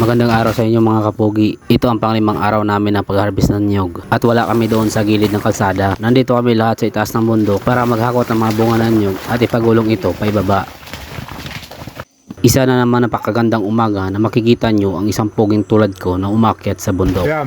Magandang araw sa inyo mga kapugi. Ito ang panglimang araw namin ng pag-harvest ng nyog. At wala kami doon sa gilid ng kalsada. Nandito kami lahat sa itaas ng bundok para maghakot ng mga bunga ng nyog at ipagulong ito pa ibaba. Isa na naman napakagandang umaga na makikita nyo ang isang puging tulad ko na umakyat sa bundok. Yeah.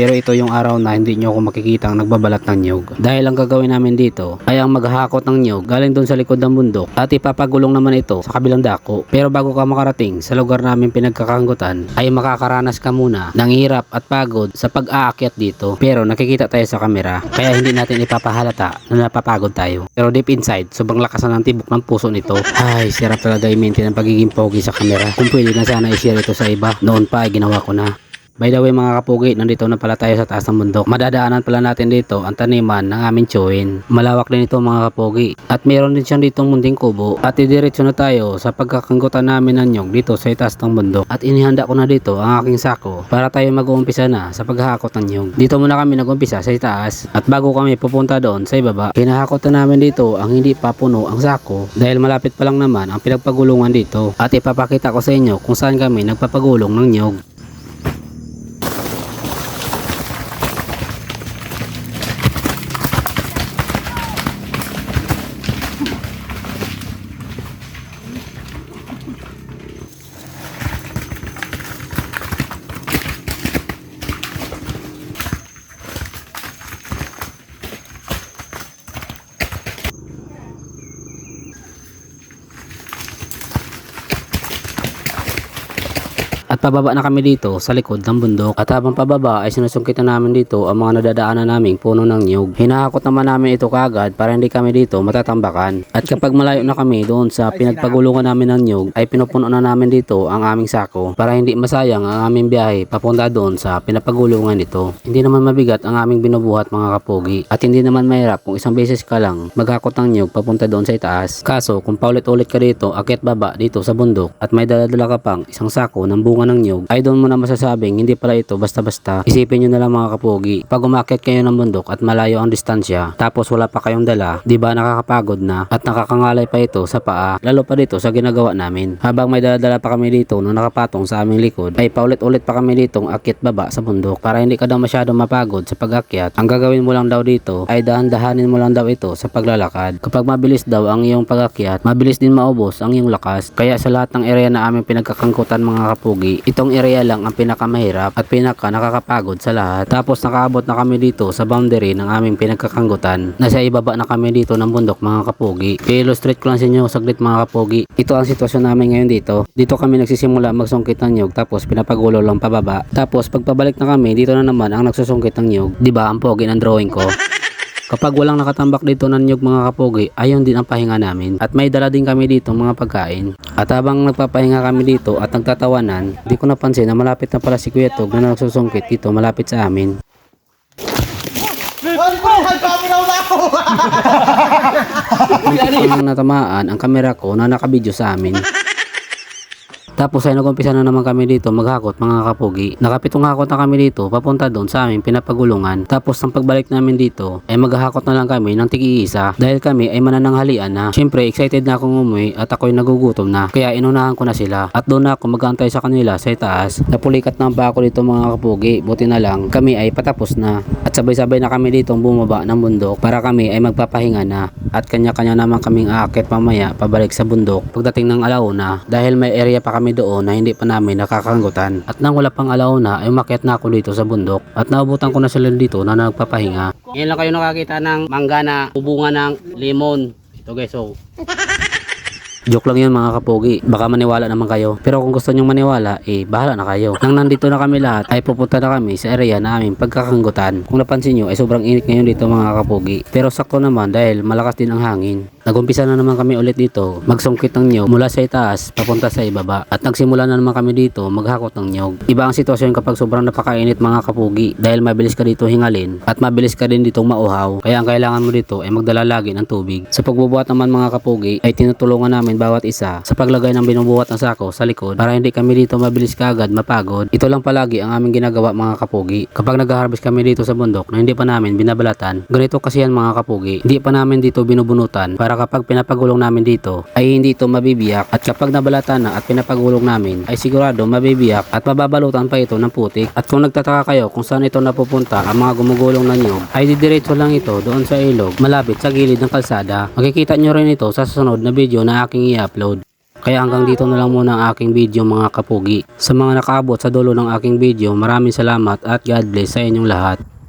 Pero ito yung araw na hindi nyo ako makikita ang nagbabalat ng nyog. Dahil ang gagawin namin dito ay ang maghahakot ng nyog galing doon sa likod ng bundok at ipapagulong naman ito sa kabilang dako. Pero bago ka makarating sa lugar namin pinagkakanggutan ay makakaranas ka muna ng hirap at pagod sa pag-aakyat dito. Pero nakikita tayo sa kamera kaya hindi natin ipapahalata na napapagod tayo. Pero deep inside, sobrang lakas ng tibok ng puso nito. Ay, sirap talaga i-maintain ang pagiging pogi sa kamera. Kung pwede na sana i-share ito sa iba, noon pa ay ginawa ko na. By the way mga kapugi, nandito na pala tayo sa taas ng bundok. Madadaanan pala natin dito ang taniman ng aming chewin. Malawak din ito mga kapugi. At meron din siyang ditong munting kubo. At idiretso na tayo sa pagkakanggutan namin ng nyog dito sa itaas ng bundok. At inihanda ko na dito ang aking sako para tayo mag-uumpisa na sa paghahakot ng nyog. Dito muna kami nag-umpisa sa itaas. At bago kami pupunta doon sa ibaba, hinahakot na namin dito ang hindi pa puno ang sako. Dahil malapit pa lang naman ang pinagpagulungan dito. At ipapakita ko sa inyo kung saan kami nagpapagulong ng nyog. At pababa na kami dito sa likod ng bundok. At habang pababa ay sinusungkit na namin dito ang mga nadadaanan naming puno ng nyug. Hinahakot naman namin ito kagad para hindi kami dito matatambakan. At kapag malayo na kami doon sa pinagpagulungan namin ng nyug ay pinupuno na namin dito ang aming sako para hindi masayang ang aming biyahe papunta doon sa pinapagulungan nito. Hindi naman mabigat ang aming binubuhat mga kapogi. At hindi naman mahirap kung isang beses ka lang maghakot ng nyug papunta doon sa itaas. Kaso kung paulit-ulit ka dito akyat baba dito sa bundok at may daladala ka pang isang sako ng bunga ng nyug ay mo na masasabing hindi pala ito basta-basta. Isipin nyo na lang mga kapogi. Pag umakyat kayo ng bundok at malayo ang distansya tapos wala pa kayong dala, di ba nakakapagod na at nakakangalay pa ito sa paa lalo pa dito sa ginagawa namin. Habang may daladala pa kami dito na nakapatong sa aming likod ay paulit-ulit pa kami ditong akyat baba sa bundok para hindi ka daw masyado mapagod sa pag-akyat. Ang gagawin mo lang daw dito ay dahan-dahanin mo lang daw ito sa paglalakad. Kapag mabilis daw ang iyong pag-akyat, mabilis din maubos ang iyong lakas. Kaya sa lahat ng area na aming pinagkakangkutan mga kapugi, itong area lang ang pinakamahirap at pinaka nakakapagod sa lahat. Tapos nakaabot na kami dito sa boundary ng aming pinagkakangkutan. Nasa ibaba na kami dito ng bundok mga kapugi. I-illustrate ko lang sa inyo saglit mga kapugi. Ito ang sitwasyon namin ngayon dito. Dito kami nagsisimula magsungkit ng nyug tapos pinapagulo lang pababa. Tapos pagpabalik na kami, dito na naman ang nagsusungkit ng nyug. 'Di ba ang pogi ng drawing ko? Kapag walang nakatambak dito ng nyug mga kapogi, ayon din ang pahinga namin. At may dala din kami dito mga pagkain. At habang nagpapahinga kami dito at nagtatawanan, di ko napansin na malapit na pala si Kuya Tog na nagsusungkit dito malapit sa amin. Ang natamaan ang kamera ko na nakabidyo sa amin. Tapos ay nagumpisa na naman kami dito maghakot mga kapugi. Nakapitong hakot na kami dito papunta doon sa aming pinapagulungan. Tapos ang pagbalik namin dito ay maghahakot na lang kami ng tigi-isa dahil kami ay manananghalian na. Siyempre excited na akong umuwi at ako'y nagugutom na. Kaya inunahan ko na sila at doon na ako magantay sa kanila sa itaas. Napulikat na ba ako dito mga kapugi. Buti na lang kami ay patapos na. At sabay-sabay na kami dito bumaba ng bundok para kami ay magpapahinga na. At kanya-kanya naman kaming aakit mamaya pabalik sa bundok pagdating ng alauna dahil may area pa kami doon na hindi pa namin nakakanggutan. At nang wala pang alauna ay umakyat na ako dito sa bundok at naubutan ko na sila dito na nagpapahinga. Ngayon lang kayo nakakita ng mangga na ubunga ng limon. Ito guys, so Joke lang yun mga kapogi. Baka maniwala naman kayo. Pero kung gusto nyong maniwala, eh bahala na kayo. Nang nandito na kami lahat, ay pupunta na kami sa area na aming pagkakanggutan. Kung napansin nyo, ay sobrang init ngayon dito mga kapogi. Pero sakto naman dahil malakas din ang hangin. Nagumpisa na naman kami ulit dito. Magsungkit ng nyog mula sa itaas papunta sa ibaba. At nagsimula na naman kami dito maghakot ng nyog. Iba ang sitwasyon kapag sobrang napakainit mga kapugi. Dahil mabilis ka dito hingalin at mabilis ka din ditong mauhaw. Kaya ang kailangan mo dito ay magdala lagi ng tubig. Sa pagbubuhat naman mga kapugi ay tinutulungan namin bawat isa sa paglagay ng binubuhat ng sako sa likod para hindi kami dito mabilis kaagad mapagod. Ito lang palagi ang aming ginagawa mga kapugi. Kapag nag-harvest kami dito sa bundok na hindi pa namin binabalatan, ganito kasi yan mga kapugi. Hindi pa namin dito binubunutan para kapag pinapagulong namin dito ay hindi ito mabibiyak at kapag nabalatan na at pinapagulong namin ay sigurado mabibiyak at mababalutan pa ito ng putik. At kung nagtataka kayo kung saan ito napupunta ang mga gumugulong na nyog ay didiretso lang ito doon sa ilog malapit sa gilid ng kalsada. Makikita nyo rin ito sa susunod na video na aking i-upload. Kaya hanggang dito na lang muna ang aking video mga kapugi. Sa mga nakaabot sa dulo ng aking video, maraming salamat at God bless sa inyong lahat.